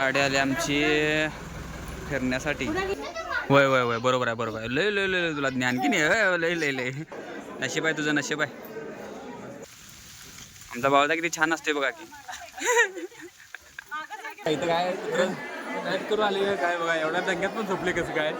गाडी आली आमची फिरण्यासाठी. होय होय होय बरोबर आहे बरोबर आहे. लय लय लय तुला ज्ञान की नाही? लय लय लय. नशीब आहे तुझं नशीब आहे. आमचा भावता किती छान असते बघा की. इथं काय? करून आले काय बघा एवढ्या दंग्यात पण झोपले कसं काय?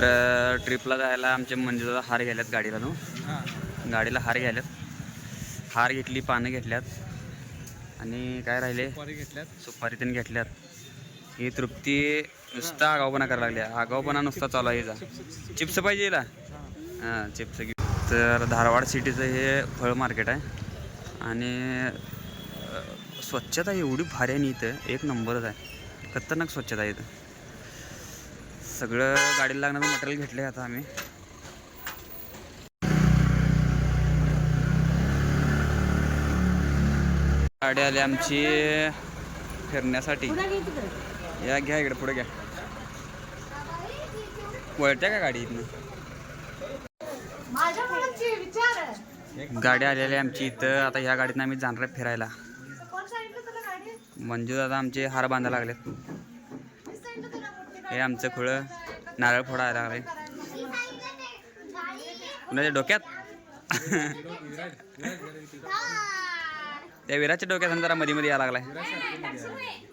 तर ट्रिपला जायला आमचे मंजुळा हार घ्यायल्यात गाडीला नो गाडीला हार घ्यायल्यात. हार घेतली पानं घेतल्यात. आणि काय राहिले? घेतल्यात. सुपारी त्यांनी घेतल्यात. ही तृप्ती नुसता आगाऊपणा करायला लागली आगाऊपणा नुसता चालू आहे हिचा. चिप्स पाहिजे हिला? हां चिप्स तर धारवाड सिटीचं हे फळ मार्केट आहे. आणि स्वच्छता एवढी भारी आहे इथं एक नंबरच आहे. खतरनाक स्वच्छता आहे इथं. सगळं गाडीला लागणारं मटेरियल घेतलं आता आम्ही. गाडी आली आमची फिरण्यासाठी. या घ्या इकडे पुढे घ्या. वळत्या का गाडी इथनं? गाडी आलेली आहे आमची इथं. आता ह्या गाडीतनं आम्ही जाणार आहे फिरायला. मंजू दादा आमचे हार बांधायला लागलेत मी सांगितलं तुला मोठी हे आमचं खुळं नारळ फोडायला लागले कुणाच्या डोक्यात? त्या विराच्या डोक्यात जरा मध्ये मध्ये यायला लागलाय.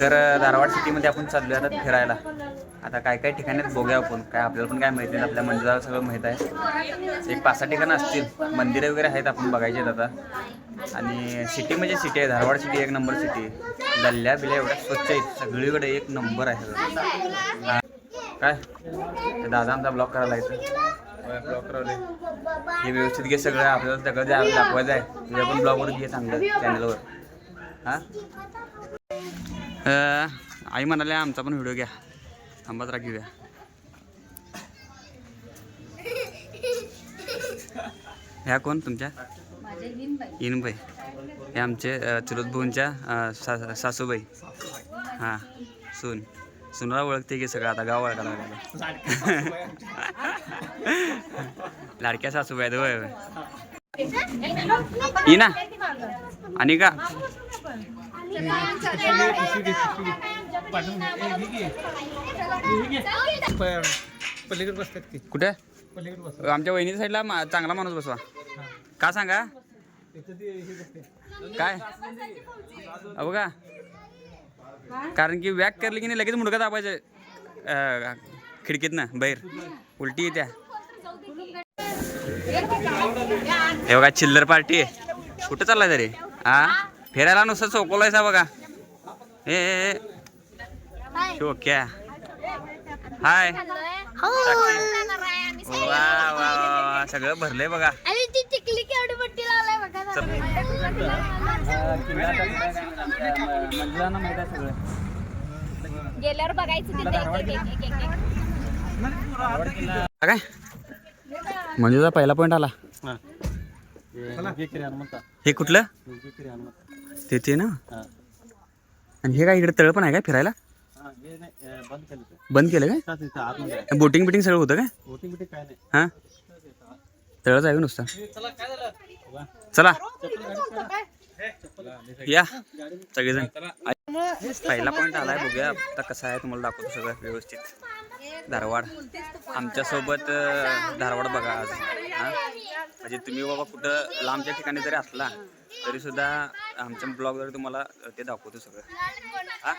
तर धारवाड सिटीमध्ये आपण चाललोय आता फिरायला. आता काय काय ठिकाणी आहेत बघूया आपण. काय आपल्याला पण काय माहिती नाही. आपल्या मंदिराला सगळं माहीत आहे. एक पाच सहा ठिकाणं असतील. मंदिरं वगैरे आहेत आपण बघायचे आहेत आता. आणि सिटी म्हणजे सिटी आहे. धारवाड सिटी एक नंबर सिटी आहे. गल्ल्या बिल्या एवढ्या स्वच्छ आहेत. सगळीकडे एक नंबर आहे सगळं. काय? दादा आमचा ब्लॉक करायला येतं ब्लॉक करावले हे व्यवस्थित घे सगळं. आपल्याला सगळं जे दाखवायचं आहे. तुझ्या पण ब्लॉगवर घे चांगलं. चॅनलवर. हां? आई म्हणाले आमचा पण व्हिडिओ घ्या. थांबा जरा घेऊया. ह्या कोण? तुमच्या? इनबाई हे आमचे चुलत भाऊंच्या सा सासूबाई. हां सून. सुनाला ओळखते की सगळं आता गाव ओळखायला लागलं. लाडक्या सासूबाई होय होय. इना. आणि का पलीकडे बसतात की. कुठे? पलीकडे बसतात. आमच्या वहिनीच्या साईडला मा- चांगला माणूस बसवा. का सांगा? काय? अहो का? कारण की वॅक करली की नाही लगेच मुडका दाबायचं अं, खिडकीतनं बाहेर. उलटी येत्या. हे बघा चिल्लर पार्टी आहे. कुठं चाललाय तरी? हा? फिरायला नुसतं चौकोलायचा बघा. ए. शोक्या. हाय. वा वा सगळं भरलंय बघा. आणि ती टिकली केवढी पट्टी लावलाय बघा गेल्यावर बघायचं काय? मंजूचा पहिला पॉईंट आला. हे कुठलं? तिथे ना? आणि हे काय इकडे तळ पण आहे काय फिरायला? बंद केलं काय? बोटिंग बिटिंग सगळं होतं काय? हा? तळच आहे नुसतं? चला या. सगळेजण. पहिला पॉईंट आलाय बघूया. आता कसं आहे तुम्हाला दाखवतो सगळं व्यवस्थित. धारवाड. आमच्यासोबत धारवाड बघा आज म्हणजे तुम्ही बाबा कुठं लांबच्या ठिकाणी जरी असला तरीसुद्धा आमच्या ब्लॉगवर तुम्हाला ते दाखवतो सगळं. हा?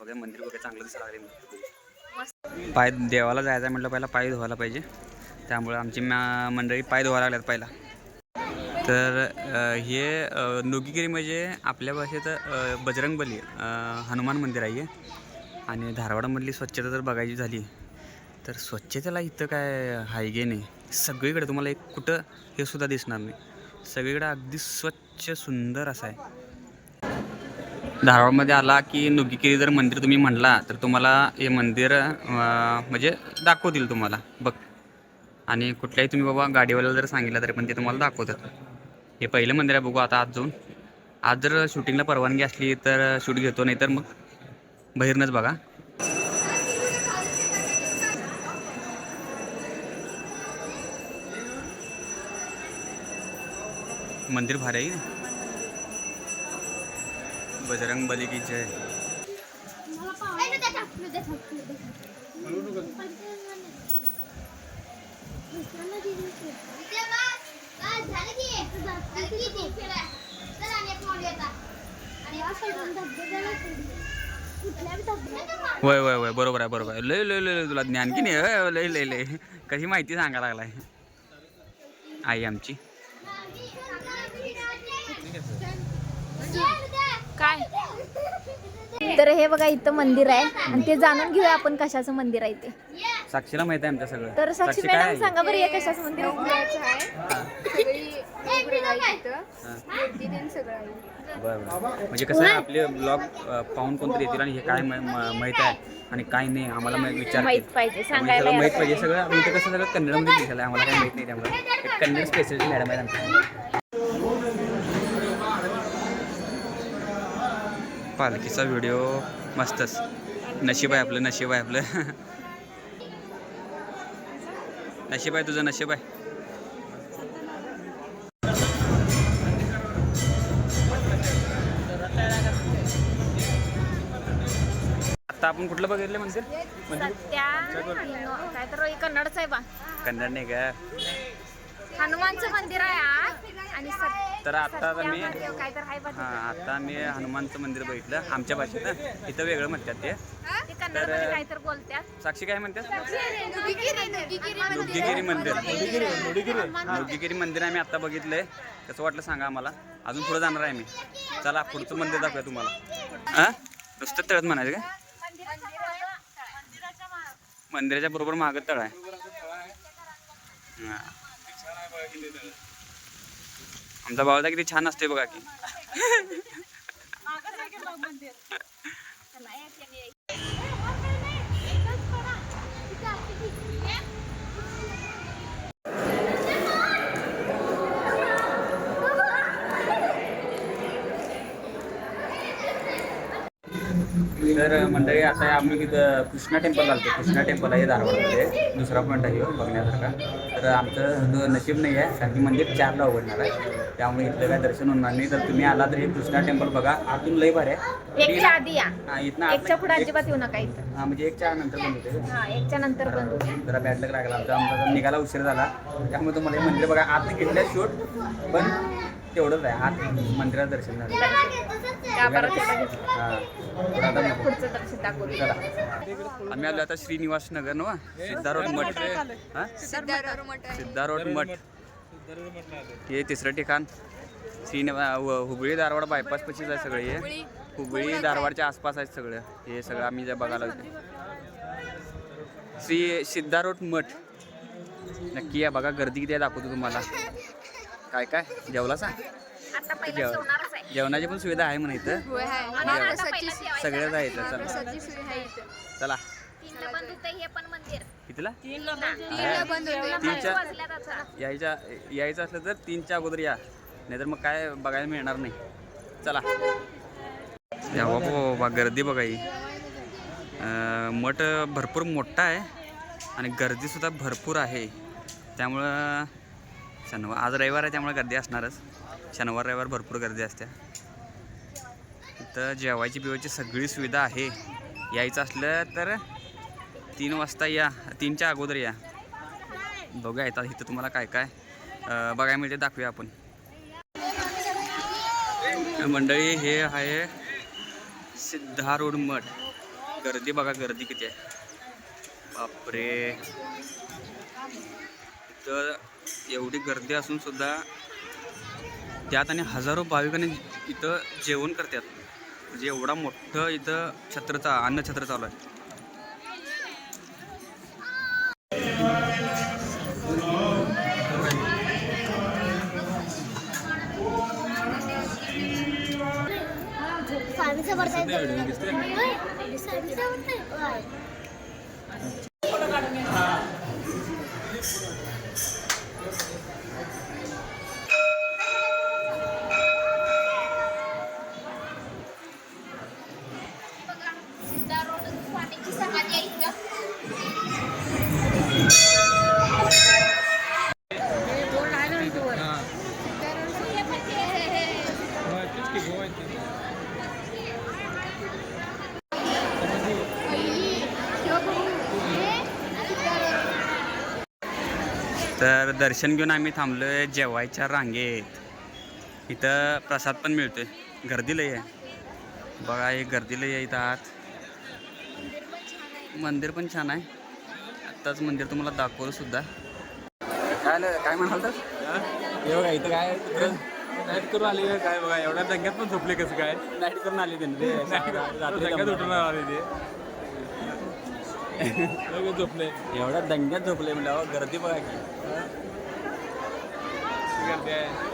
बघा मंदिर बघा चांगलं दिसायला लागले पाय देवाला जायचं म्हटलं पहिला पाय धुवायला पाहिजे. त्यामुळे आमची मंडळी पाय धुवायला लागल्यात पहिला. तर हे नोगीगिरी म्हणजे आपल्या भाषेत बजरंगबली हनुमान मंदिर आहे हे. आणि धारवाडामधली स्वच्छता जर बघायची झाली तर स्वच्छतेला इथं काय हायगे नाही. सगळीकडे तुम्हाला एक कुठं हे सुद्धा दिसणार नाही. सगळीकडे अगदी स्वच्छ सुंदर असं आहे. धारवाडमध्ये आला की नुगीगिरी जर मंदिर तुम्ही म्हणला तर तुम्हाला हे मंदिर म्हणजे दाखवतील तुम्हाला. बघ. आणि कुठल्याही तुम्ही बाबा गाडीवाल्याला जर सांगितलं तरी पण ते तुम्हाला दाखवतात. हे पहिलं मंदिर आहे बघू आता आज जाऊन. आज जर शूटिंगला परवानगी असली तर शूट घेतो नाही तर मग बहिरनंच बघा. मंदिर भारी आहे. बजरंग बली की जय होय होय होय बरोबर आहे बरोबर आहे. लय लय लय तुला ज्ञान की नाही? लय लय लय. कशी माहिती सांगा लागलाय. आई आमची. काय? तर हे बघा इथं मंदिर आहे. आणि ते जाणून घेऊया आपण कशाचं मंदिर आहे ते. साक्षीला माहीत आहे आमच्या सगळं. तर साक्षी काय मॅडम आहे? सांगा बरं हे. कशाचं मंदिर बरं बरं. म्हणजे कसं आहे आपले ब्लॉग पाहून कोणतरी येतील आणि हे काय मा- मा- माहीत आहे आणि काय नाही आम्हाला विचार माहीत पाहिजे सांगायला सगळं माहीत यायला पाहिजे. सगळं आणि इथं कसं सगळं कन्नडमध्ये लिहिलेलं आहे आम्हाला काही माहीत नाही त्यामुळे. एक कन्नड स्पेशलिस्ट मॅडम आहे आमच्या. पालखीचा व्हिडिओ मस्तच. नशीब आहे आपलं नशीब आहे आपलं. नशीब आहे तुझं नशीब आहे. आता आपण कुठलं बघितलं मंदिर काय तर हे कन्नडच आहे बा. कन्नड नाही का? हनुमानचं मंदिर आहे आज. आणि तर आता आता मी हा आता मी हनुमानचं मंदिर बघितलं. आमच्या भाषेत इथं वेगळं म्हणतात ते. कन्नडमध्ये बोलतात साक्षी काय म्हणतात नुग्गीगिरी मंदिर. नुग्गीगिरी मंदिर. आम्ही आता बघितलंय. कसं वाटलं सांगा आम्हाला. अजून पुढे जाणार आहे मी. चला पुढचं मंदिर दाखवूया तुम्हाला. हा? नुसतं तळत म्हणायचं का मंदिराच्या बरोबर मागं तळ आहे. हा. आमचा भावता किती छान असते बघा की. तर मंडळी आता आम्ही तिथं कृष्णा टेम्पल घालतो कृष्णा टेम्पल आहे धारवाडमध्ये. दुसरा पॉईंट आहे ह्यो बघण्यासारखा. तर आमचं नशीब नाही आहे कारण की मंदिर चारला उघडणार आहे. त्यामुळे इथलं काय दर्शन होणार नाही. तर तुम्ही आला तर हे कृष्णा टेम्पल बघा. आतून लई भारी आहे. एकच्या आधी या. हा इथनं आत एकच्या पुढे एक- अजिबात येऊ नका इथं. हा म्हणजे एक चार नंतर बंद होते. हा एकच्या नंतर बंद जरा बॅड लक लागला आमचा. आमचा जरा निघायला उशीर झाला. त्यामुळे तुम्हाला हे मंदिर बघा. आत घेतल्या शूट पण तेवढंच आहे. आत मंदिरात दर्शन झालं. हा. आम्ही आलो आता श्रीनिवास नगर ना? सिद्धारोड मठ. हा? सिद्धारोड मठ हे तिसरं ठिकाण. श्रीनिवा व- हुबळी धारवाड बायपास पशीच आहे सगळे हे. हुबळी. धारवाडच्या आसपास आहेत सगळं. हे सगळं आम्ही जे बघायला होते. श्री सिद्धारोड मठ. नक्की या बघा गर्दी किती आहे दाखवतो तुम्हाला. काय काय? जेवला सांग आता जेवणाची पण सुविधा आहे म्हणा इथं. सगळ्याच आहे. इथं चला. चला. तीनला बंद होतं हे पण मंदिर. कितीला? तीनला तीनच्या वाजल्यात आता. यायच्या यायचं असलं तर तीनच्या अगोदर या. नाहीतर मग काय बघायला मिळणार नाही. चला. या बाबा बाबा गर्दी बघा ही. अं, मठ भरपूर मोठा आहे आणि गर्दीसुद्धा भरपूर आहे. त्यामुळं शनिवार आज रविवार आहे त्यामुळे गर्दी असणारच. शनिवार रविवार भरपूर गर्दी असते. इथं जेवायची पिवायची सगळी सुविधा आहे. यायचं असलं तर तीन वाजता या तीनच्या अगोदर या. बघा येतात इथं तुम्हाला काय काय बघाय बघायला मिळते दाखवूया आपण. मंडळी हे आहे सिद्धारूढ मठ. गर्दी बघा गर्दी किती आहे. बापरे. इथं एवढी गर्दी असून सुद्धा त्यात आणि हजारो भाविकांनी इथं जेवण करतात. म्हणजे एवढा मोठं इथं छत्रचा अन्नछत्र चालू आहे. स्वामीचं बरं की गो आहेत ते. तर दर्शन घेऊन आम्ही थांबलोय जेवायच्या रांगेत. इथं प्रसाद पण मिळतोय. गर्दी लई आहे. बघा हे गर्दी लई आहे इथं आत. मंदिर पण छान आहे. आत्ताच मंदिर तुम्हाला दाखवलं सुद्धा. काय काय म्हणाल तर हा? बघा इथं काय नाईट करून आली काय बघा? एवढ्या दंग्यात पण झोपले कसं काय? नाईट करून आली त्यांनी दंग्यात उठून आले ते झोपले. एवढ्या दंग्यात झोपले म्हणजे गर्दी बघा की. किती गर्दी आहे.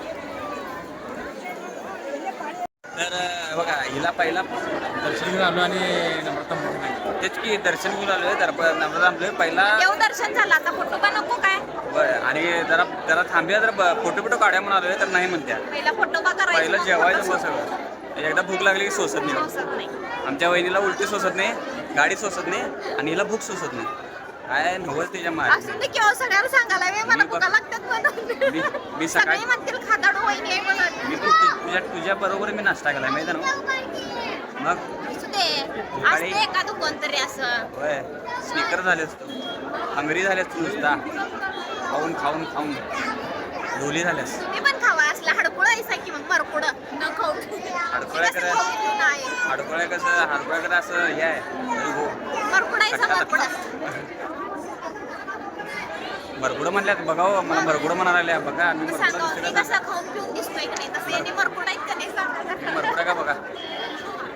तर बघा हिला पहिला दर्शन घेऊन आलो आणि नम्रता म्हणून नाही. तेच की दर्शन घेऊन आलोय नम्रता पहिला देवदर्शन झालं आता फोटो का नको काय? बरं आणि जरा जरा थांबूया जरा फोटो बिटो काढ्या म्हणून आलोय तर नाही म्हणत्या. पहिला फोटो का करायचा पहिलं जेवायचं मग सगळं एकदा भूक लागली की सोसत नाही. आमच्या वहिनीला उलटी सोसत नाही गाडी सोसत नाही आणि हिला भूक सोसत नाही. काय नवच तिच्या मार असून ते केव्हा सगळ्याला सांगायला वे मला मी भुका लागतात म्हणून. मी मी सकाळी सगळे म्हणतील खादाडू वहिनी आहे मी तु- तुझ्या तुझ्या बरोबर मी नाश्ता केला माहिती ना? मग? असू दे. असते एखादं कोणतरी असं. होय. स्निकर झालेस तू हंगरी झालेस तू नुसता. खाऊन खाऊन खाऊन. ढोली झाल्यास तुम्ही पण खावा असला हडकुळ ऐसा की मग मरकुड. न खाऊ. करा. हडकोळ्या कसं हडकोळ्याकडे असं हे आहे. तरी हो मरकुड ऐसा मरकुड. भरपुडं म्हणल्यात बघावं मला भरपुडं म्हणायला लागल्या बघा मी भरपुडं सांगा दिसते मी का बघा?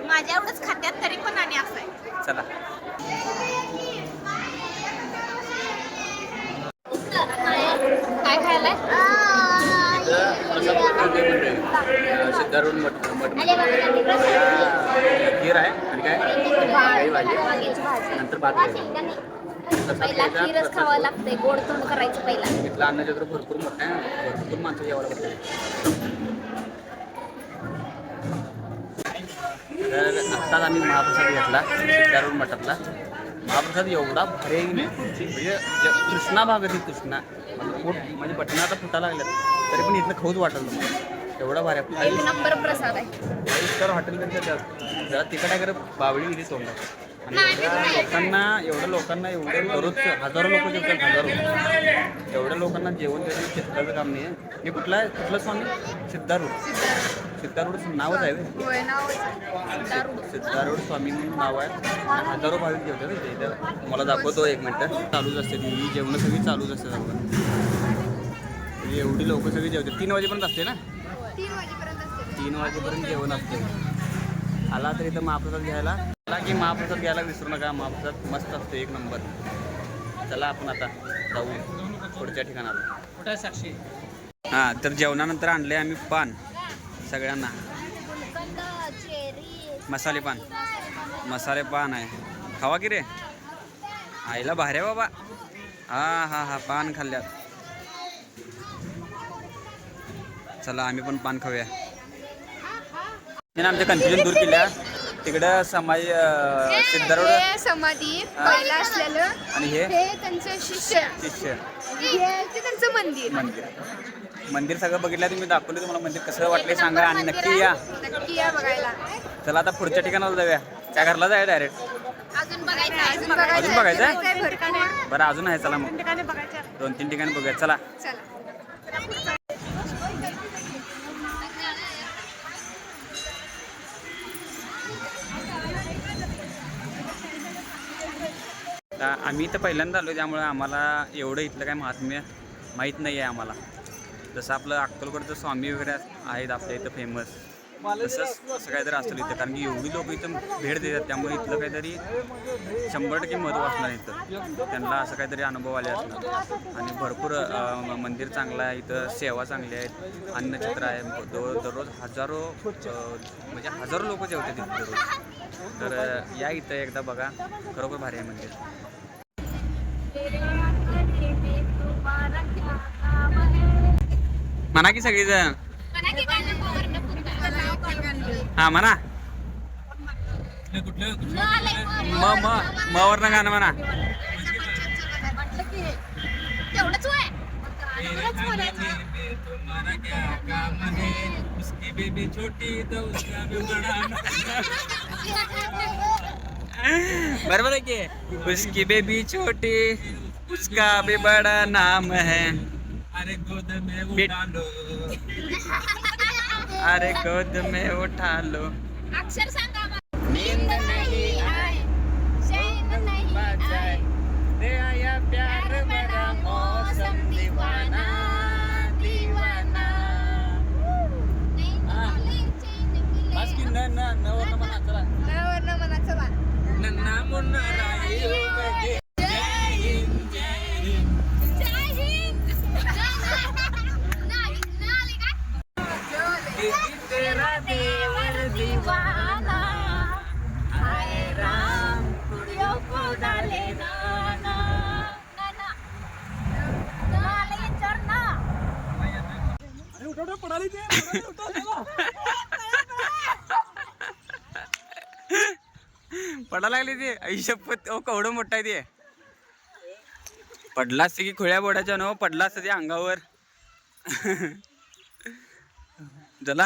माझ्या एवढंच खात्यात तरी पण आणि असं आहे. चला. काय खायलाय? सिद्धारूढ मठ मठ खीर आहे. आणि काय? भाजी. नंतर भात. पहिला खीरच खावं लागतंय गोड तोंड करायचं पहिला. इथलं भरपूर मोठं आहे. भरपूर माणसं जेवायला तर आत्ताच आम्ही महाप्रसाद घेतला सिद्धारूढ मठातला. महाप्रसाद एवढा भारी म्हणजे तृष्णा भाग ती माझं पोट म्हणजे बटणं आता फुटा लागल्यात तरी पण इथलं खाऊच वाटलं मला एवढा भारी एक नंबर प्रसाद आहे. फाईव्ह स्टार हॉटेलपेक्षा जास्त. जरा तिकडे आहे बावळी गेली तोंडात. एवढ्या लोकांना एवढ्या लोकांना एवढे दररोज हजारो लोक जेवतात हजारो एवढ्या लोकांना जेवण देणं चित्राचं काम नाही आहे हे कुठला आहे? कुठलं स्वामी? सिद्धारूढ. सिद्धारूढ नावच आहे? सिद्धारूढ. स्वामी म्हणून नाव आहे. हजारो भाविक जेवतात. इथं. तुम्हाला दाखवतो एक मिनटं. चालूच असते ती. ही जेवणं सगळी चालूच असते सर्व म्हणजे एवढी लोक सगळी जेवतात. तीन वाजेपर्यंत असते ना? तीन वाजेपर्यंत जेवण असते. आला तर इथं महाप्रसाद घ्यायला. आला की महाप्रसाद घ्यायला विसरू नका. महाप्रसाद मस्त असतो एक नंबर. चला आपण आता जाऊ पुढच्या ठिकाणाला. कुठं साक्षी हां तर जेवणानंतर आणले आम्ही पान सगळ्यांना. मसाले पान. मसाले पान आहे. खावा की रे? आईला भारे बाबा. हा हा हा पान खाल्ल्यात. चला आम्ही पण पान खाऊया. त्याने आमच्या कन्फ्युजन दूर केल्या. तिकडं समाज सिद्धारूढ हे समाधी पहिला असलेलं. आणि हे? हे त्यांचं शिष्य. शिष्य. हे ते त्यांचं मंदिर. मंदिर. मंदिर सगळं बघितलं तुम्ही दाखवले तुम्हाला मंदिर कसं वाटले सांगा आणि नक्की या. नक्की या बघायला. चला आता पुढच्या ठिकाणाला जाऊया. त्या घरला जाऊया डायरेक्ट अजून बघायचं अजून बघायचं अजून बघायचं आहे? आहे, भरपूर. आहे. बरं अजून आहे चला मग. दोन तीन ठिकाणी बघूया. चला. चला. आता आम्ही तर पहिल्यांदा आलो त्यामुळं आम्हाला एवढं इथलं काय महात्म्य माहीत नाही आहे आम्हाला. जसं आपलं अक्कलकोटचं स्वामी वगैरे आहेत आपल्या इथं फेमस तसंच असं काहीतरी असतं इथं कारण की एवढी लोक इथं भेट देतात त्यामुळे इथलं काहीतरी शंभर टक्के महत्त्व असणार इथं. त्यांना असं काहीतरी अनुभव आले असणार. आणि भरपूर मंदिर चांगलं आहे इथं सेवा चांगली आहेत अन्नछत्र आहे दर दररोज हजारो म्हणजे हजारो लोक जेवतात इथं दररोज. तर या इथं एकदा बघा खरोखर भारी आहे मंदिर. म्हणा की सगळीजण. हा म्हणा. कुठलं म म म वरनं गाणं म्हणा. तेवढंच वय. तुम्हारा क्या काम है उसकी बेबी छोटी तो उसका भी बड़ा बरोबर आहे की? उसकी बेबी छोटी उसका भी बड़ा नाम है। अरे गोद में बेट- उठा लो। अरे गोद में उठा लो। अक्षर सांगा. नींद नहीं आय, चैन नहीं आय. दे आया प्यार बड़ा मौसम दीवाना दीवाना. बस की न न न वरनं म्हणा चला। म्हणा चला नन्ना मुन्ना पडा लागली ते. ऐशपत ओ केवढं मोठा आहे ते. पडला असते की खुळ्या बोडाच्या नो पडला असतं ते अंगावर. जला.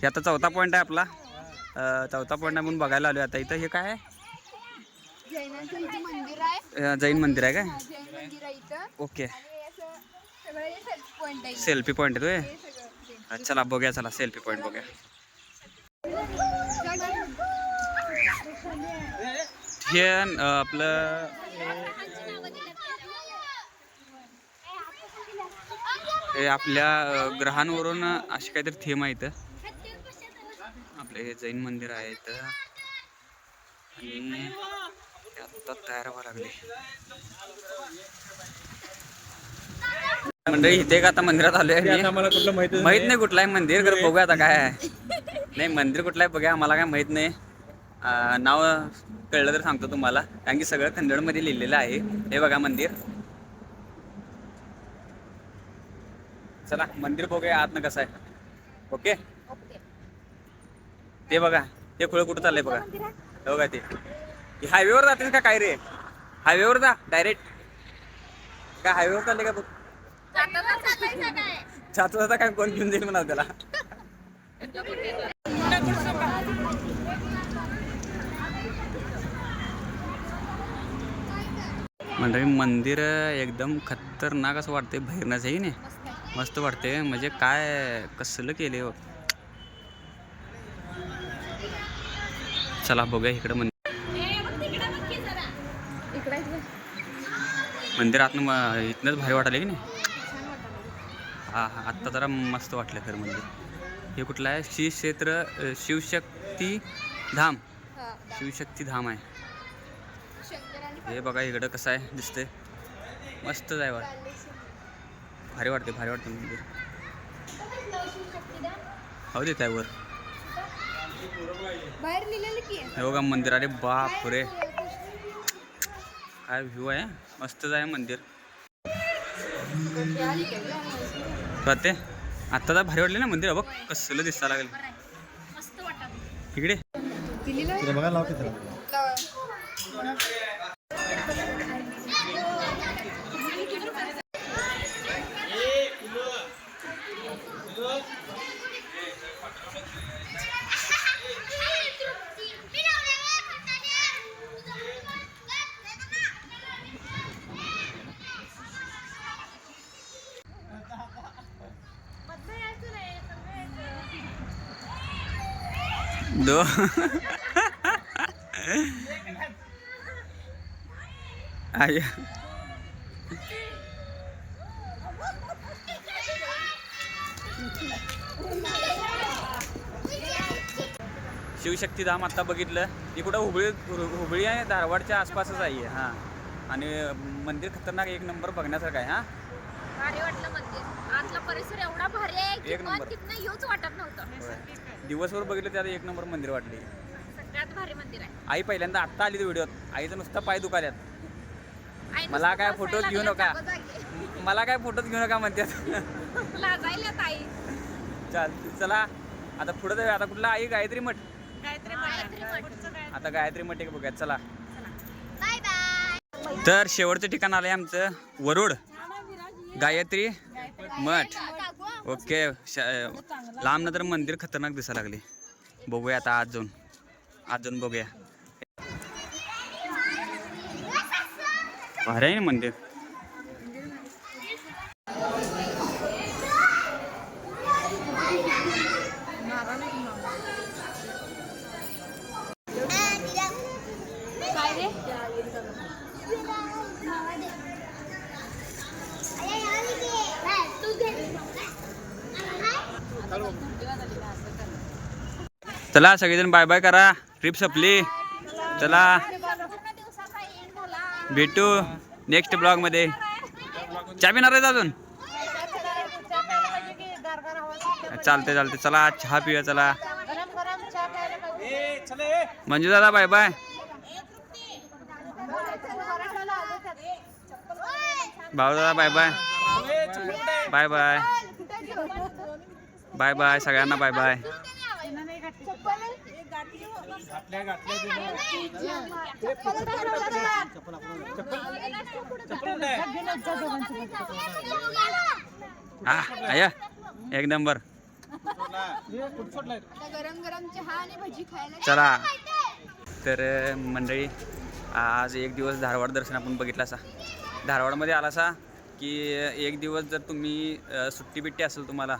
हे आता चौथा पॉईंट आहे आपला. चौथा पॉईंट आपण बघायला आलोय आता. इथं हे काय आहे? जैन मंदिर आहे काय? ओके. सेल्फ पॉईंट आहे तो चला बघूया चला सेल्फी पॉईंट बघूया. हे आपलं हे आपल्या ग्रहांवरून अशी काहीतरी थीम आहे इथं. आपले हे जैन मंदिर आहे इथं. आणि ते आता तयार व्हावं लागले मंडळी इथे का आता मंदिरात आलोय ते आता आम्ही. मला कुठलं माहीत माहीत नाही कुठलं आहे मंदिर खरं बघूया आता काय आहे. नाही मंदिर कुठलं आहे बघूया आम्हाला काय माहीत नाही. अं, नाव कळलं तर सांगतो तुम्हाला. कारण की सगळं कन्नडमध्ये लिहिलेलं आहे. हे बघा मंदिर. चला मंदिर बघूया आतनं कसं आहे. ओके? ते बघा. ते खुळ कुठं चाललंय बघा. हे बघा ते. हायवेवर जातेस का काय रे? हायवेवर जा डायरेक्ट काय हायवेवर चालले का बघ? छाता काय कोण घेऊन जाईल म्हणा त्याला? मंडळी मंदिर एकदम खतरनाक असं वाटतंय भैरण्याचंही नाही? मस्त वाटते म्हणजे काय कसलं केले हो। चला बघूया इकडं मंदिर. मंदिर आतनं इथनंच भारी वाटायला की नाही? हा हा. आत्ता जरा मस्त वाटलं खरं मंदिर हे कुठलं आहे? श्री क्षेत्र शिवशक्ती धाम. शिवशक्ती धाम आहे. हे बघा इकडं कसं आहे? दिसतंय. मस्तच आहे बघा. भारी वाटते भारी वाटते मंदिर. हो देत आहे. वर हे बघा मंदिर. अरे बाप रे काय व्ह्यू आहे? मस्तच आहे मंदिर. ते आता तर भारी वाटले ना मंदिर. बघ कसलं दिसायला लागेल. इकडे. दो आय. शिवशक्ती धाम आता बघितलं. ती कुठं हुबळी हुबळी आहे धारवाडच्या आसपासच आहे. हां. आणि मंदिर खतरनाक एक नंबर बघण्यासारखं आहे हां. परिसर एवढा भारी आहे की एक नंबर. तिथनं येऊच वाटत नव्हतं. दिवसभर बघितलं त्यात एक नंबर मंदिर वाटली. सगळ्यात भारी मंदिर आहे. आई पहिल्यांदा आत्ता आली व्हिडिओत. आईचं नुसतं पाय दुखाल्यात आई मला काय बसायला फोटोज घेऊ लागल्या नका. मला काय फोटोज घेऊ नका म्हणतात लाजायला ताई चाल चला. आता पुढे जाऊया. आता कुठला आई गायत्री मठ? गायत्री मठ. आता गायत्री मठ एक बघूया चला. Bye bye. तर शेवटचं ठिकाण आलंय आमचं वरुड. गायत्री मठ. ओके श- लांब नंतर मंदिर खतरनाक दिसायला लागले. बघूया आता आज जाऊन आज जाऊन बघूया. भारी आहे ना मंदिर. चला सगळेजण बाय बाय करा. ट्रिप संपली. चला. भेटू नेक्स्ट ब्लॉगमध्ये. चहा पिणार आहेत अजून? चालते चालते चला चहा पिऊया चला. म्हणजे दादा बाय बाय भाऊ दादा bye bye bye bye bye bye सगळ्यांना बाय बाय हा आया एक नंबर. गरम गरम चहा आणि भजी खायला चला. तर मंडळी आज एक दिवस धारवाड दर्शन आपण बघितलं असा धारवाडमध्ये आला असा की एक दिवस जर तुम्ही सुट्टी बिट्टी असेल तुम्हाला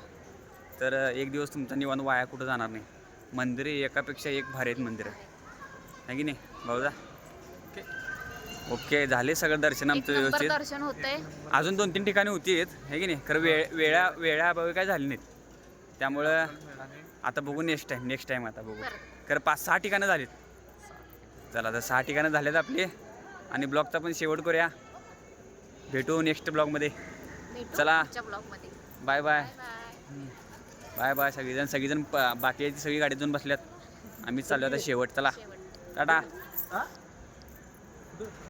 तर एक दिवस तुमचा निवांत वाया कुठं जाणार नाही. मंदिरे एकापेक्षा एक भारी आहेत मंदिरं. आहे की नाही भाऊजा? ओके. झाले सगळं दर्शन आमचं व्यवस्थित. दर्शन होतंय. अजून दोन तीन ठिकाणी होती आहे की नाही? खरं वेळ वेळा वेळाअभावी काय झाली नाहीत. त्यामुळं आता बघू नेक्स्ट टाईम नेक्स्ट टाईम आता बघू. खरं पाच सहा ठिकाणं झालीत. चला तर सहा ठिकाणं झालेत आपली. आणि ब्लॉगचा पण शेवट करूया. भेटू नेक्स्ट ब्लॉगमध्ये चला. ब्लॉगमध्ये. बाय बाय बाय बाय सगळीजण सगळीजण प- बाकी सगळी गाडीत जाऊन बसल्यात. आम्ही चाललो आता शेवट. चला. टाटा.